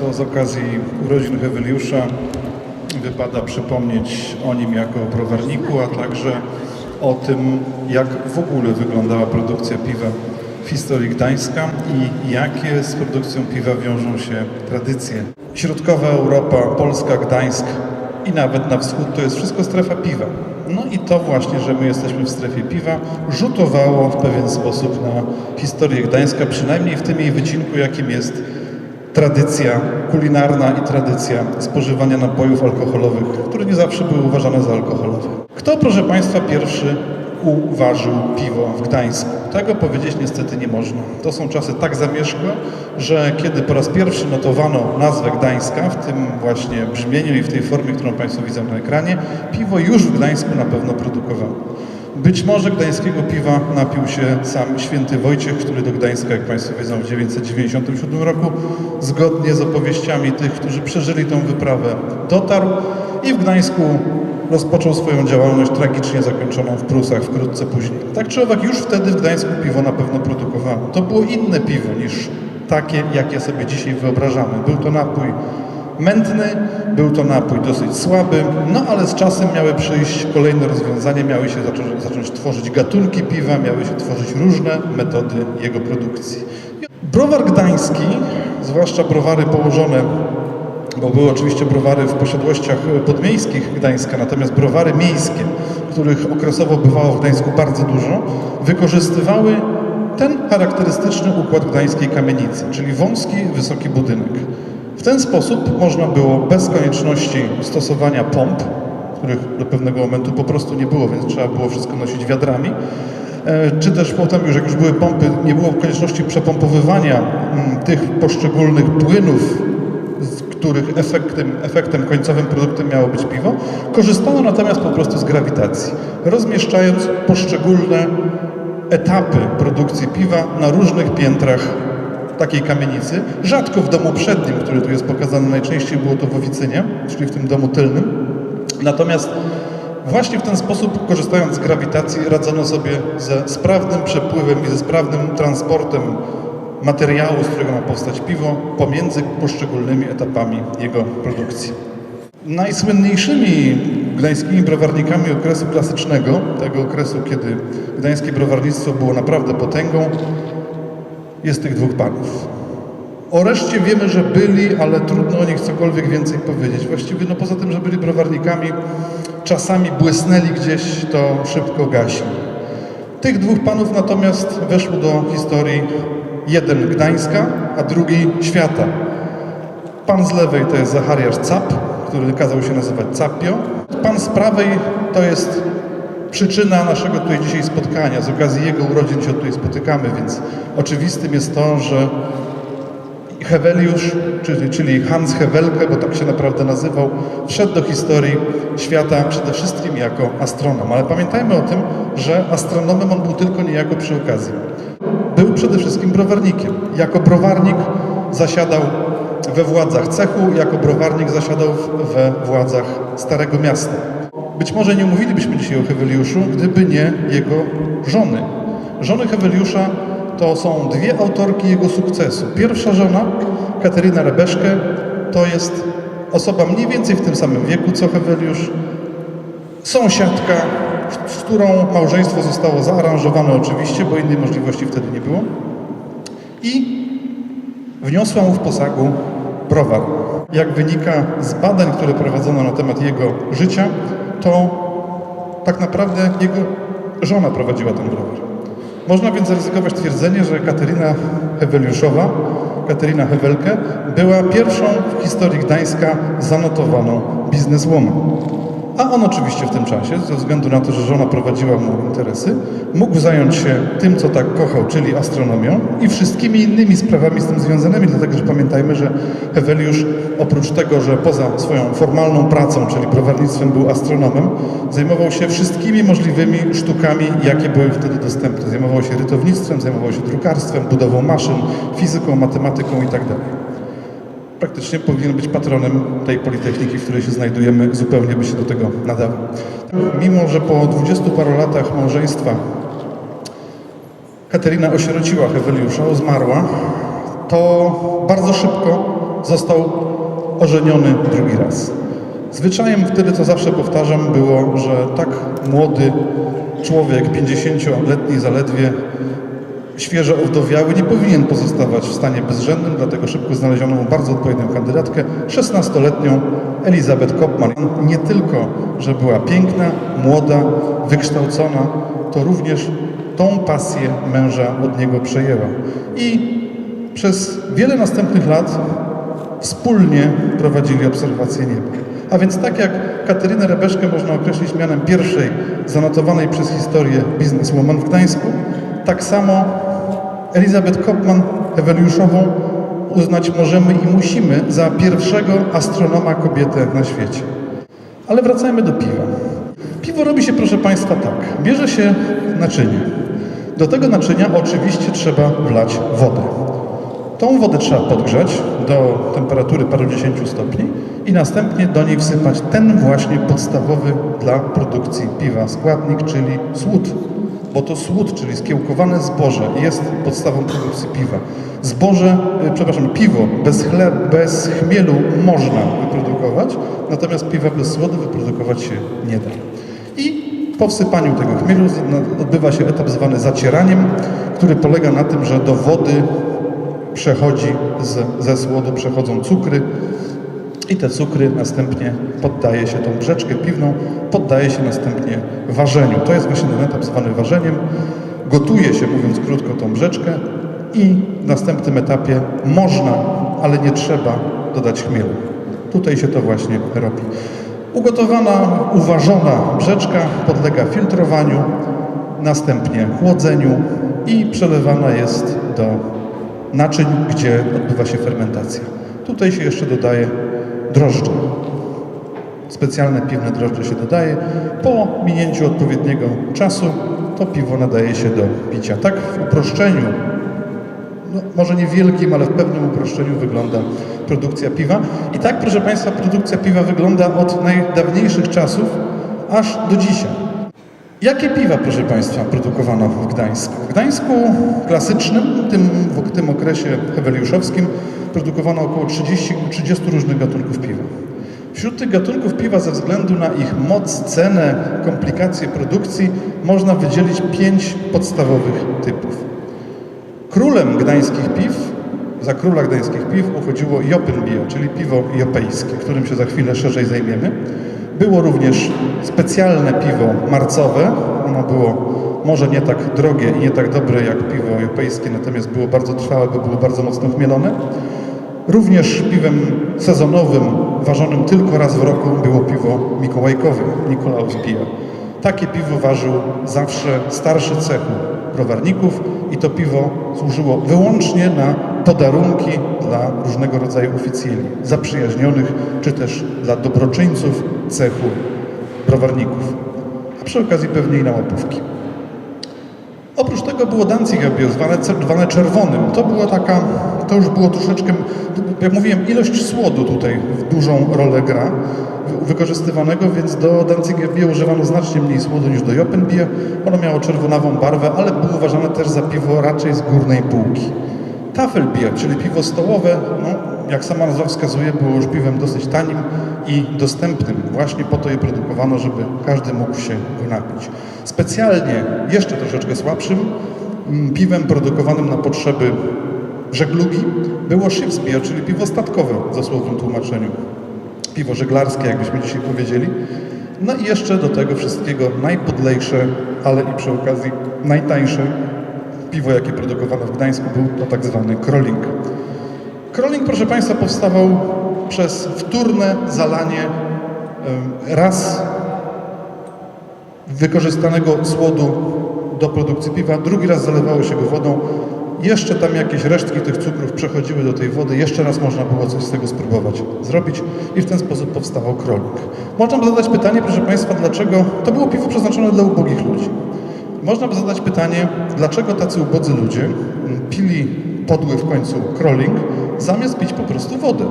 To z okazji urodzin Heweliusza wypada przypomnieć o nim jako browarniku, a także o tym, jak w ogóle wyglądała produkcja piwa w historii Gdańska i jakie z produkcją piwa wiążą się tradycje. Środkowa Europa, Polska, Gdańsk i nawet na wschód to jest wszystko strefa piwa. No i to właśnie, że my jesteśmy w strefie piwa, rzutowało w pewien sposób na historię Gdańska, przynajmniej w tym jej wycinku, jakim jest tradycja kulinarna i tradycja spożywania napojów alkoholowych, które nie zawsze były uważane za alkoholowe. Kto, proszę Państwa, pierwszy uważył piwo w Gdańsku? Tego powiedzieć niestety nie można. To są czasy tak zamierzchłe, że kiedy po raz pierwszy notowano nazwę Gdańska w tym właśnie brzmieniu i w tej formie, którą Państwo widzą na ekranie, piwo już w Gdańsku na pewno produkowało. Być może gdańskiego piwa napił się sam święty Wojciech, który do Gdańska, jak Państwo wiedzą, w 997 roku, zgodnie z opowieściami tych, którzy przeżyli tą wyprawę, dotarł i w Gdańsku rozpoczął swoją działalność tragicznie zakończoną w Prusach wkrótce później. Tak czy owak, już wtedy w Gdańsku piwo na pewno produkowało. To było inne piwo niż takie, jakie sobie dzisiaj wyobrażamy. Był to napój mętny, był to napój dosyć słaby, no ale z czasem miały przyjść kolejne rozwiązania, miały się zacząć, zacząć tworzyć gatunki piwa, miały się tworzyć różne metody jego produkcji. Browar gdański, zwłaszcza browary położone, bo były oczywiście browary w posiadłościach podmiejskich Gdańska, natomiast browary miejskie, których okresowo bywało w Gdańsku bardzo dużo, wykorzystywały ten charakterystyczny układ gdańskiej kamienicy, czyli wąski, wysoki budynek. W ten sposób można było bez konieczności stosowania pomp, których do pewnego momentu po prostu nie było, więc trzeba było wszystko nosić wiadrami, e, czy też potem już jak już były pompy, nie było konieczności przepompowywania mm, tych poszczególnych płynów, których efektem, efektem końcowym produktem miało być piwo. Korzystano natomiast po prostu z grawitacji, rozmieszczając poszczególne etapy produkcji piwa na różnych piętrach takiej kamienicy, rzadko w domu przednim, który tu jest pokazany, najczęściej było to w oficynie, czyli w tym domu tylnym. Natomiast właśnie w ten sposób, korzystając z grawitacji, radzono sobie ze sprawnym przepływem i ze sprawnym transportem materiału, z którego ma powstać piwo, pomiędzy poszczególnymi etapami jego produkcji. Najsłynniejszymi gdańskimi browarnikami okresu klasycznego, tego okresu, kiedy gdańskie browarnictwo było naprawdę potęgą, jest tych dwóch panów. O reszcie wiemy, że byli, ale trudno o nich cokolwiek więcej powiedzieć. Właściwie, no poza tym, że byli browarnikami, czasami błysnęli gdzieś, to szybko gaśli. Tych dwóch panów natomiast weszło do historii jeden Gdańska, a drugi świata. Pan z lewej to jest Zachariasz Cap, który kazał się nazywać Capio. Pan z prawej to jest przyczyna naszego tutaj dzisiaj spotkania. Z okazji jego urodzin się tutaj spotykamy, więc oczywistym jest to, że Heweliusz, czyli, czyli Hans Hewelke, bo tak się naprawdę nazywał, wszedł do historii świata przede wszystkim jako astronom. Ale pamiętajmy o tym, że astronomem on był tylko niejako przy okazji. Był przede wszystkim browarnikiem. Jako browarnik zasiadał we władzach cechu, jako browarnik zasiadał we władzach Starego Miasta. Być może nie mówilibyśmy dzisiaj o Heweliuszu, gdyby nie jego żony. Żony Heweliusza to są dwie autorki jego sukcesu. Pierwsza żona, Kateryna Rebeszkę, to jest osoba mniej więcej w tym samym wieku co Heweliusz, sąsiadka, z którą małżeństwo zostało zaaranżowane oczywiście, bo innej możliwości wtedy nie było. I wniosła mu w posagu browar. Jak wynika z badań, które prowadzono na temat jego życia, to tak naprawdę jego żona prowadziła ten browar. Można więc zaryzykować twierdzenie, że Kateryna Heweliuszowa, Kateryna Hewelke, była pierwszą w historii Gdańska zanotowaną bizneswoman. A on oczywiście w tym czasie, ze względu na to, że żona prowadziła mu interesy, mógł zająć się tym, co tak kochał, czyli astronomią i wszystkimi innymi sprawami z tym związanymi, dlatego że pamiętajmy, że Heweliusz oprócz tego, że poza swoją formalną pracą, czyli browarnictwem był astronomem, zajmował się wszystkimi możliwymi sztukami, jakie były wtedy dostępne. Zajmował się rytownictwem, zajmował się drukarstwem, budową maszyn, fizyką, matematyką itd praktycznie powinien być patronem tej Politechniki, w której się znajdujemy, zupełnie by się do tego nadawał. Mimo, że po dwudziestu paru latach małżeństwa Katerina osierociła Heweliusza, zmarła, to bardzo szybko został ożeniony drugi raz. Zwyczajem wtedy, co zawsze powtarzam, było, że tak młody człowiek, 50-letni zaledwie, świeżo owdowiały, nie powinien pozostawać w stanie bezrzędnym, dlatego szybko znaleziono mu bardzo odpowiednią kandydatkę, 16-letnią Elizabeth Kopman. Nie tylko, że była piękna, młoda, wykształcona, to również tą pasję męża od niego przejęła. I przez wiele następnych lat wspólnie prowadzili obserwację nieba. A więc tak jak Katerynę Rebeszkę można określić mianem pierwszej zanotowanej przez historię bizneswoman w Gdańsku, tak samo Elizabeth Kopman Eweliuszową uznać możemy i musimy za pierwszego astronoma kobietę na świecie. Ale wracajmy do piwa. Piwo robi się, proszę Państwa, tak. Bierze się naczynie. Do tego naczynia oczywiście trzeba wlać wodę. Tą wodę trzeba podgrzać do temperatury parudziesięciu stopni i następnie do niej wsypać ten właśnie podstawowy dla produkcji piwa składnik, czyli słód. Bo to słód, czyli skiełkowane zboże jest podstawą produkcji piwa. Zboże, y, przepraszam, piwo bez, chleb, bez chmielu można wyprodukować, natomiast piwa bez słodu wyprodukować się nie da. I po wsypaniu tego chmielu odbywa się etap zwany zacieraniem, który polega na tym, że do wody przechodzi z, ze słodu, przechodzą cukry i te cukry następnie poddaje się tą brzeczkę piwną, poddaje się następnie ważeniu. To jest właśnie ten etap zwany ważeniem. Gotuje się, mówiąc krótko, tą brzeczkę i w następnym etapie można, ale nie trzeba dodać chmielu. Tutaj się to właśnie robi. Ugotowana, uważona brzeczka podlega filtrowaniu, następnie chłodzeniu i przelewana jest do naczyń, gdzie odbywa się fermentacja. Tutaj się jeszcze dodaje drożdże. Specjalne piwne drożdże się dodaje. Po minięciu odpowiedniego czasu to piwo nadaje się do picia. Tak w uproszczeniu, no, może niewielkim, ale w pewnym uproszczeniu wygląda produkcja piwa. I tak, proszę Państwa, produkcja piwa wygląda od najdawniejszych czasów aż do dzisiaj. Jakie piwa, proszę Państwa, produkowano w Gdańsku? W Gdańsku klasycznym, tym, w tym okresie heweliuszowskim, produkowano około 30, 30 różnych gatunków piwa. Wśród tych gatunków piwa, ze względu na ich moc, cenę, komplikacje produkcji, można wydzielić pięć podstawowych typów. Królem gdańskich piw, za króla gdańskich piw uchodziło Jopenbier, czyli piwo jopejskie, którym się za chwilę szerzej zajmiemy. Było również specjalne piwo marcowe. Ono było może nie tak drogie i nie tak dobre jak piwo jopejskie, natomiast było bardzo trwałe, bo było bardzo mocno chmielone. Również piwem sezonowym, ważonym tylko raz w roku, było piwo mikołajkowe, Nikolaus Bier. Takie piwo ważył zawsze starszy cechu browarników i to piwo służyło wyłącznie na podarunki dla różnego rodzaju oficjeli, zaprzyjaźnionych czy też dla dobroczyńców cechu browarników, a przy okazji pewnie i na łapówki. Oprócz tego było Danziger Bier, zwane, zwane czerwonym. To była taka, to już było troszeczkę, jak mówiłem, ilość słodu tutaj w dużą rolę gra wy- wykorzystywanego, więc do Danziger Bier używano znacznie mniej słodu niż do Jopenbier. Ono miało czerwonawą barwę, ale było uważane też za piwo raczej z górnej półki. Tafelbier, czyli piwo stołowe, no, jak sama nazwa wskazuje, było już piwem dosyć tanim i dostępnym. Właśnie po to je produkowano, żeby każdy mógł się go napić. Specjalnie, jeszcze troszeczkę słabszym, mm, piwem produkowanym na potrzeby żeglugi było Schiffsbier, czyli piwo statkowe w dosłownym tłumaczeniu. Piwo żeglarskie, jakbyśmy dzisiaj powiedzieli. No i jeszcze do tego wszystkiego najpodlejsze, ale i przy okazji najtańsze piwo, jakie produkowano w Gdańsku, był to tak zwany Kroling. Kroling, proszę Państwa, powstawał przez wtórne zalanie raz wykorzystanego słodu do produkcji piwa, drugi raz zalewało się go wodą, jeszcze tam jakieś resztki tych cukrów przechodziły do tej wody, jeszcze raz można było coś z tego spróbować zrobić i w ten sposób powstawał krolik. Można by zadać pytanie, proszę Państwa, dlaczego to było piwo przeznaczone dla ubogich ludzi. Można by zadać pytanie, dlaczego tacy ubodzy ludzie mm, pili podły w końcu kroling, zamiast pić po prostu wodę.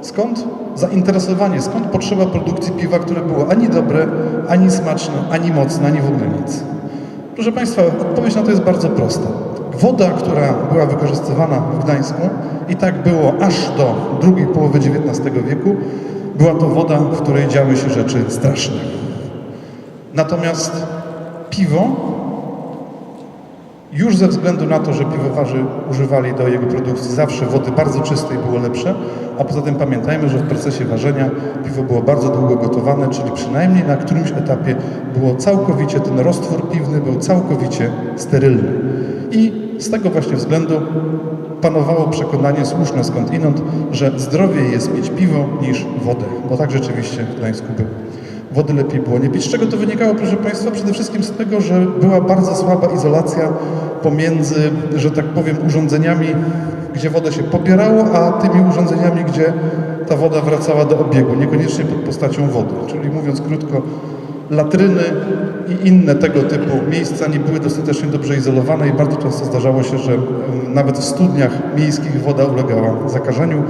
Skąd zainteresowanie, skąd potrzeba produkcji piwa, które było ani dobre, ani smaczne, ani mocne, ani w ogóle nic? Proszę Państwa, odpowiedź na to jest bardzo prosta. woda, która była wykorzystywana w Gdańsku i tak było aż do drugiej połowy XIX wieku, była to woda, w której działy się rzeczy straszne. Natomiast piwo już ze względu na to, że piwowarzy używali do jego produkcji zawsze wody bardzo czystej było lepsze, a poza tym pamiętajmy, że w procesie ważenia piwo było bardzo długo gotowane, czyli przynajmniej na którymś etapie było całkowicie, ten roztwór piwny był całkowicie sterylny. I z tego właśnie względu panowało przekonanie słuszne skądinąd, że zdrowiej jest pić piwo niż wodę, bo tak rzeczywiście w Gdańsku było wody lepiej było nie pić. Z czego to wynikało, proszę Państwa? Przede wszystkim z tego, że była bardzo słaba izolacja pomiędzy, że tak powiem, urządzeniami, gdzie wodę się pobierało, a tymi urządzeniami, gdzie ta woda wracała do obiegu, niekoniecznie pod postacią wody. Czyli mówiąc krótko, latryny i inne tego typu miejsca nie były dostatecznie dobrze izolowane i bardzo często zdarzało się, że nawet w studniach miejskich woda ulegała zakażeniu.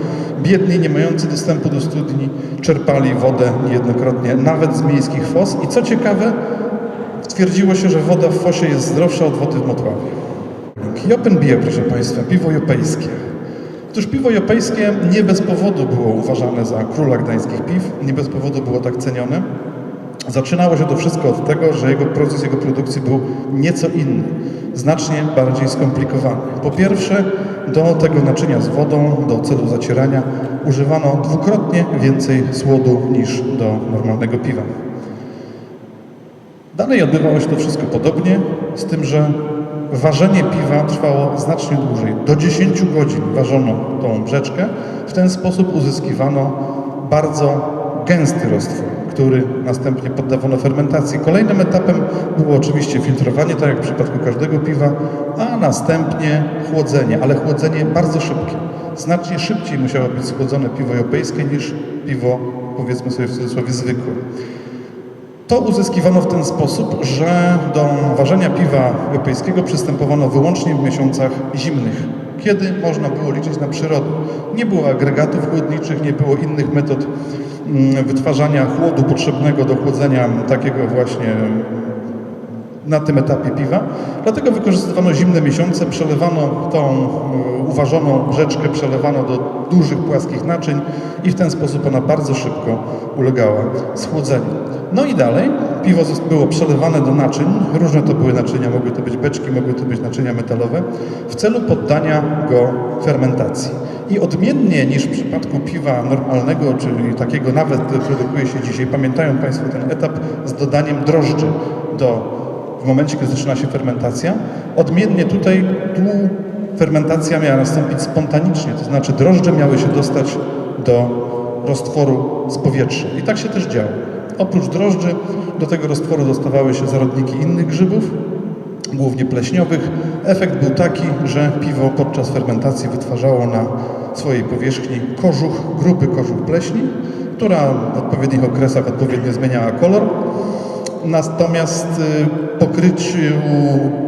Biedni, nie mający dostępu do studni, czerpali wodę niejednokrotnie nawet z miejskich fos i co ciekawe, twierdziło się, że woda w fosie jest zdrowsza od wody w Motławie. Jopen Bier, proszę Państwa, piwo jopejskie. Otóż piwo jopejskie nie bez powodu było uważane za króla gdańskich piw, nie bez powodu było tak cenione. Zaczynało się to wszystko od tego, że jego proces jego produkcji był nieco inny, znacznie bardziej skomplikowany. Po pierwsze, do tego naczynia z wodą, do celu zacierania używano dwukrotnie więcej słodu niż do normalnego piwa. Dalej odbywało się to wszystko podobnie, z tym, że ważenie piwa trwało znacznie dłużej. Do 10 godzin ważono tą brzeczkę. W ten sposób uzyskiwano bardzo gęsty roztwór, który następnie poddawano fermentacji. Kolejnym etapem było oczywiście filtrowanie, tak jak w przypadku każdego piwa, a następnie chłodzenie, ale chłodzenie bardzo szybkie. Znacznie szybciej musiało być schłodzone piwo europejskie niż piwo, powiedzmy sobie w cudzysłowie, zwykłe. To uzyskiwano w ten sposób, że do ważenia piwa europejskiego przystępowano wyłącznie w miesiącach zimnych, kiedy można było liczyć na przyrodę. Nie było agregatów chłodniczych, nie było innych metod wytwarzania chłodu potrzebnego do chłodzenia takiego właśnie na tym etapie piwa. Dlatego wykorzystywano zimne miesiące, przelewano tą y, uważoną rzeczkę, przelewano do dużych, płaskich naczyń i w ten sposób ona bardzo szybko ulegała schłodzeniu. No i dalej piwo było przelewane do naczyń, różne to były naczynia, mogły to być beczki, mogły to być naczynia metalowe, w celu poddania go fermentacji. I odmiennie niż w przypadku piwa normalnego, czyli takiego nawet, które produkuje się dzisiaj, pamiętają Państwo ten etap z dodaniem drożdży do w momencie, kiedy zaczyna się fermentacja. Odmiennie tutaj tu fermentacja miała nastąpić spontanicznie, to znaczy drożdże miały się dostać do roztworu z powietrza. I tak się też działo. Oprócz drożdży do tego roztworu dostawały się zarodniki innych grzybów, głównie pleśniowych. Efekt był taki, że piwo podczas fermentacji wytwarzało na swojej powierzchni kożuch, gruby kożuch pleśni, która w odpowiednich okresach odpowiednio zmieniała kolor. Natomiast y, pokryciu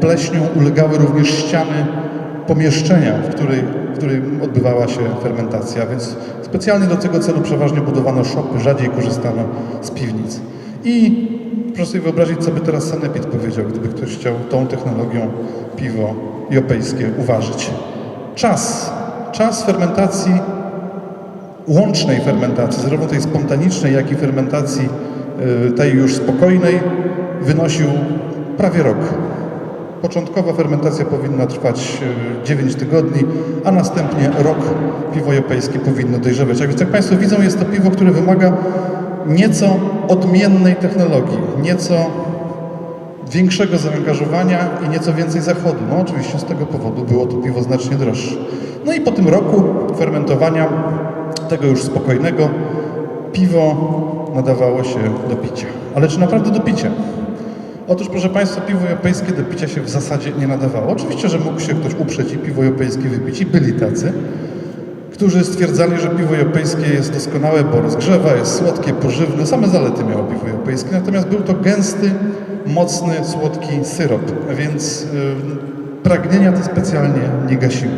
pleśnią ulegały również ściany pomieszczenia, w, której, w którym odbywała się fermentacja, więc specjalnie do tego celu przeważnie budowano szopy, rzadziej korzystano z piwnic. I proszę sobie wyobrazić, co by teraz Sanepid powiedział, gdyby ktoś chciał tą technologią piwo jopejskie uważać. Czas. Czas fermentacji łącznej fermentacji, zarówno tej spontanicznej, jak i fermentacji y, tej już spokojnej, wynosił prawie rok. Początkowa fermentacja powinna trwać y, 9 tygodni, a następnie rok piwo jopejskie powinno dojrzewać. Jak jak Państwo widzą, jest to piwo, które wymaga nieco odmiennej technologii, nieco większego zaangażowania i nieco więcej zachodu. No oczywiście z tego powodu było to piwo znacznie droższe. No i po tym roku fermentowania, tego już spokojnego, piwo nadawało się do picia. Ale czy naprawdę do picia? Otóż, proszę Państwa, piwo europejskie do picia się w zasadzie nie nadawało. Oczywiście, że mógł się ktoś uprzeć i piwo europejskie wypić i byli tacy, którzy stwierdzali, że piwo europejskie jest doskonałe, bo rozgrzewa, jest słodkie, pożywne, same zalety miało piwo europejskie, natomiast był to gęsty, mocny, słodki syrop, więc y, pragnienia to specjalnie nie gasiło.